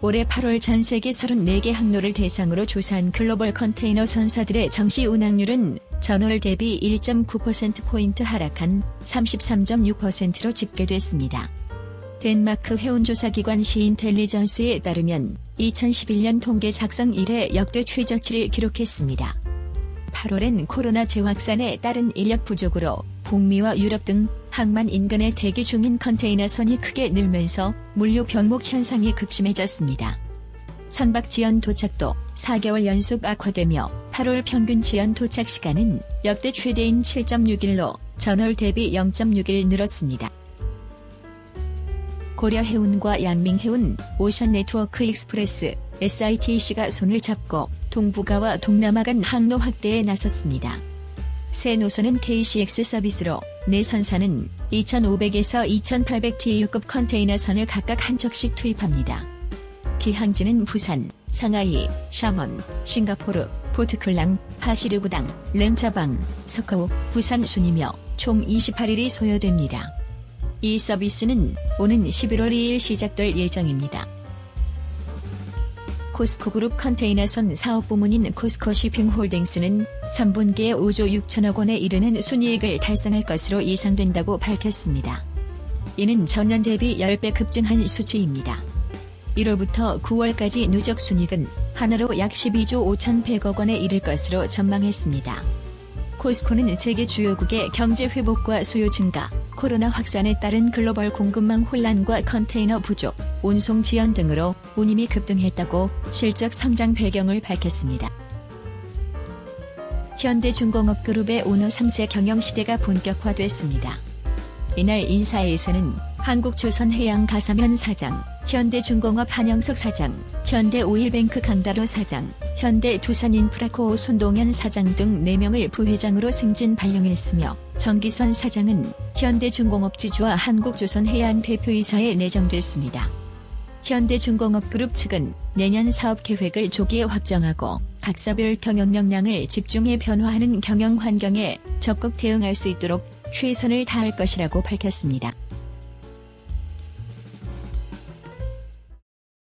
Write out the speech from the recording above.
올해 8월 전 세계 34개 항로를 대상으로 조사한 글로벌 컨테이너 선사들의 정시 운항률은 전월 대비 1.9%포인트 하락한 33.6%로 집계됐습니다. 덴마크 해운조사기관 시인텔리전스에 따르면 2011년 통계 작성 이래 역대 최저치를 기록했습니다. 8월엔 코로나 재확산에 따른 인력 부족으로 북미와 유럽 등 항만 인근에 대기 중인 컨테이너선이 크게 늘면서 물류 병목 현상이 극심해졌습니다. 선박 지연 도착도 4개월 연속 악화되며 8월 평균 지연 도착 시간은 역대 최대인 7.6일로 전월 대비 0.6일 늘었습니다. 고려해운과 양민해운, 오션네트워크 익스프레스, SITC가 손을 잡고 동북아와 동남아 간 항로 확대에 나섰습니다. 새 노선은 KCX 서비스로 내 선사는 2,500에서 2,800 TU급 컨테이너선을 각각 한 척씩 투입합니다. 기항지는 부산, 상하이, 샤먼, 싱가포르, 포트클랑, 하시르구당, 렘차방, 서커우, 부산 순이며 총 28일이 소요됩니다. 이 서비스는 오는 11월 2일 시작될 예정입니다. 코스코 그룹 컨테이너선 사업 부문인 코스코쉬핑홀딩스는 3분기에 5조 6천억 원에 이르는 순이익을 달성할 것으로 예상된다고 밝혔습니다. 이는 전년 대비 10배 급증한 수치입니다. 1월부터 9월까지 누적 순이익은 하나로 약 12조 5,100억 원에 이를 것으로 전망했습니다. 코스코는 세계 주요국의 경제 회복과 수요 증가, 코로나 확산에 따른 글로벌 공급망 혼란과 컨테이너 부족, 운송 지연 등으로 운임이 급등했다고 실적 성장 배경을 밝혔습니다. 현대중공업그룹의 오너 3세 경영 시대가 본격화됐습니다. 이날 인사에서는 한국조선해양가사면 사장, 현대중공업 한영석 사장, 현대오일뱅크 강다로 사장, 현대두산인프라코 손동현 사장 등 4명을 부회장으로 승진 발령했으며 정기선 사장은 현대중공업 지주와 한국조선해양 대표이사에 내정됐습니다. 현대중공업그룹 측은 내년 사업 계획을 조기에 확정하고 각사별 경영 역량을 집중해 변화하는 경영 환경에 적극 대응할 수 있도록 최선을 다할 것이라고 밝혔습니다.